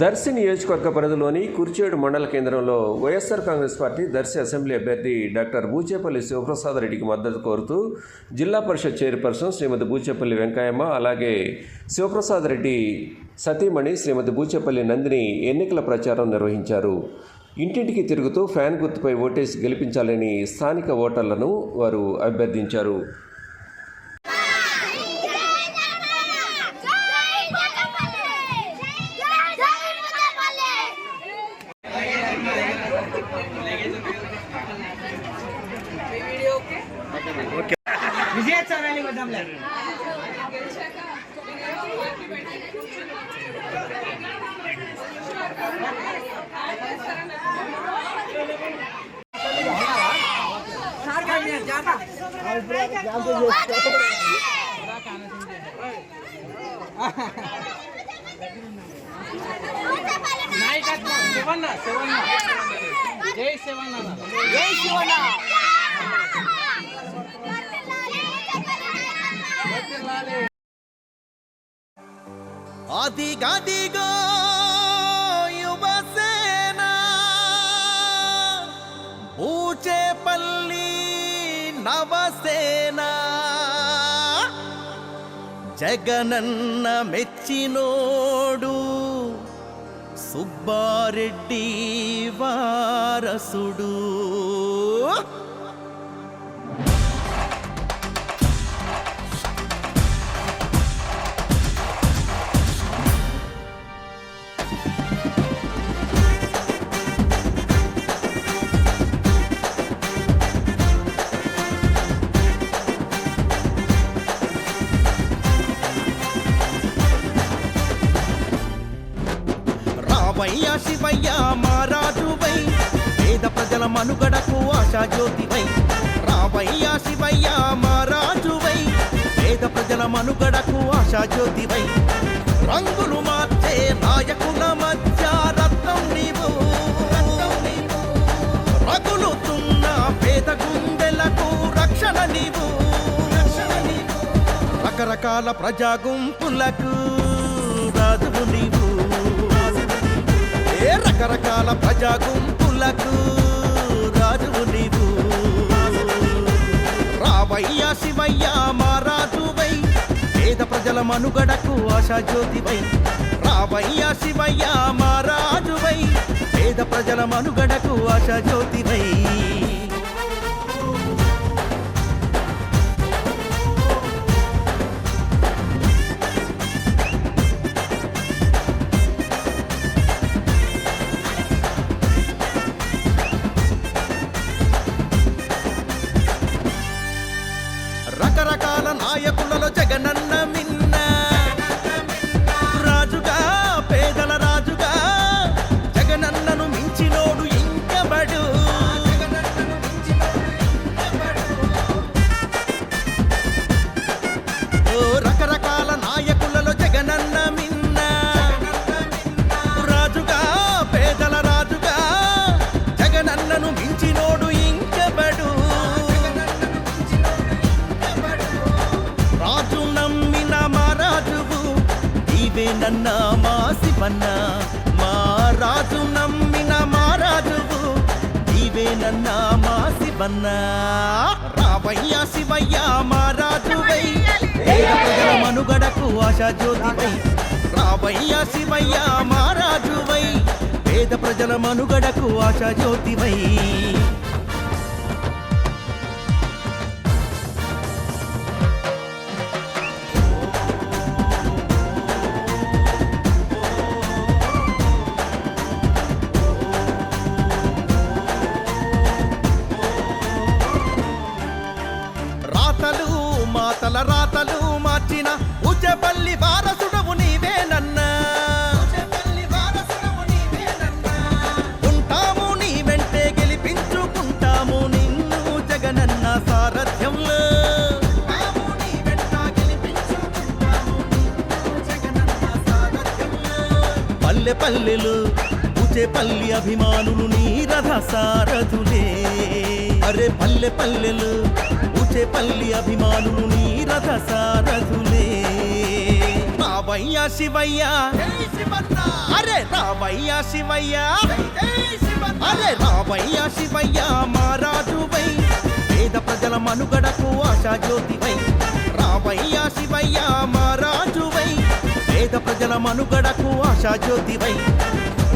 Darsi నియోజకవర్గ పరిధిలోని కుర్చేడు మండల కేంద్రంలో YSR Congress party Darsi assembly అభ్యర్థి డాక్టర్ బూచేపల్లి శివప్రసాద్ రెడ్డికి మద్దతు కోరుతూ జిల్లా పరిషత్ చైర్పర్సన్ శ్రీమతి బూచేపల్లి వెంకయ్యమ్మ అలాగే శివప్రసాద్ రెడ్డి సతీమణి శ్రీమతి బూచేపల్లి నందిని ఎన్నికల ప్రచారం నిర్వహించారు. ఇంటింటికి తిరుగుతూ ఫ్యాన్ గుర్తుపై ఓటేసి గెలిపించాలని స్థానిక ఓటర్లను వారు అభ్యర్థించారు. నాయకత్వం శివన్న శివన్న. జై శివన్న. జై శివన్న. అదిగదిగో యువసేన బూచేపల్లి నవసేన జగనన్న మెచ్చినోడు సుబ్బారెడ్డి వారసుడు. మన మనుగడకు ఆశా జ్యోతివై. రావయ్య శివయ్య మారాజువై పేద ప్రజల మనుగడకు ఆశా జ్యోతివై. రంగులు మార్చే నాయకుల మధ్య రత్నం నీవు. రగులుతున్న పేద గుండెలకు రక్షణ నీవు. రకరకాల ప్రజా గుంపులకు రాజువు నీవు. రకరకాల ప్రజా గుంపులకు నీవు. రావయ్యా శివయ్యా మారాజువై. పేద ప్రజల మనుగడకు ఆశాజ్యోతివై రావయ్యా శివయ్యా మారాజువై. పేద ప్రజల మనుగడకు ఆశాజ్యోతివై జగనన్న నీవే నన్న మా శివన్న మా రాజు నమ్మిన మా రాజువు. నీవే నన్న మా శివన్న రావయ్య శివయ్య మా రాజువై. ప్రజల మనుగడకు ఆశా జ్యోతివై రావయ్య శివయ్య మా రాజువై. పేద ప్రజల మనుగడకు ఆశా తలరాతలు మార్చిన ఉచపల్లి వారసుడవు నీవేనన్నా. ఉంటాము నీ వెంటే గెలిపించుకుంటాము నిన్ను జగనన్న సారథ్యంలో. పల్లె పల్లెలు పూచే పల్లి అభిమానులు నీ రథ సారథులే. అరే పల్లె పల్లెలు పూచేపల్లి అభిమానులు నీ రథ సారథులే రావయ్య శివయ్య. అరే రావయ్య శివయ్య. అరే రావయ్య శివయ్య మారాజువై పేద ప్రజల మనుగడకు ఆశా జ్యోతివై రావయ్య శివయ్య మారాజువై పేద ప్రజల మనుగడకు ఆశా జ్యోతివై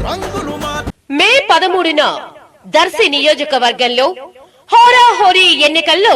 రంగులు మా మే పదమూడున దర్శి నియోజకవర్గంలో హోరాహోరీ ఎన్నికల్లో